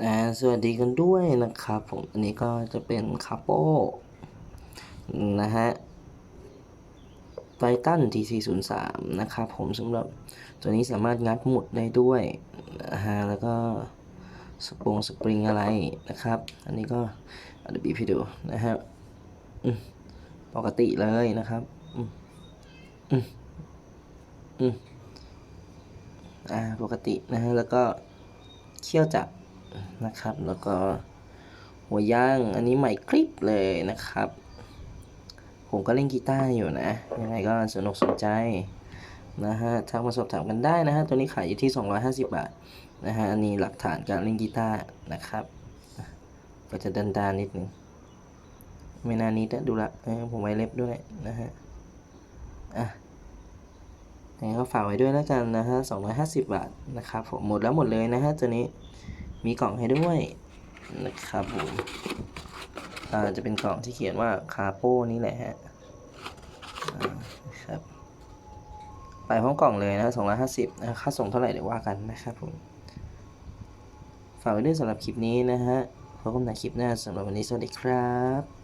อ่าสวัสดีกันด้วยนะครับผมอันนี้ก็จะเป็นคาโปนะฮะไททัน TC03 นะครับผมสำหรับตัวนี้สามารถงัดหมุดได้ด้วยนะฮะแล้วก็สปงสปริงอะไรนะครับ อันนี้ก็เดี๋ยวบีบให้ดูนะฮะอืมปกติเลยนะครับอืมอืมอืมอ่าปกตินะฮะแล้วก็เขี้ยวจับ นะครับ แล้วก็หัวย่างอันนี้ใหม่คลิปเลยนะครับ ผมก็เล่นกีตาร์อยู่นะ ยังไงก็สนุกสนใจนะฮะทักมาสอบถามกันได้นะฮะ ตัวนี้ขายอยู่ที่ 250 บาทนะฮะ อันนี้หลักฐานการเล่นกีตาร์นะครับ ก็จะดันดานนิดนึงไม่นานิดนะดูละผมไว้เล็บด้วยนะฮะ อะยังไงก็ฝากไว้ด้วยแล้วกันนะฮะ 250 บาทนะครับผมหมดแล้วหมดเลยนะฮะตัวนี้ มีกล่องให้ด้วยนะครับผมจะเป็นกล่องที่เขียนว่าคาโป้นี่แหละฮะอ่านะครับไปพร้อมกล่องเลยนะสองร้อยห้าสิบนะค่าส่งเท่าไหร่เดี๋ยวว่ากันนะครับผมฝากไว้ด้วยสำหรับคลิปนี้นะฮะพบกันในคลิปหน้าสำหรับวันนี้สวัสดีครับ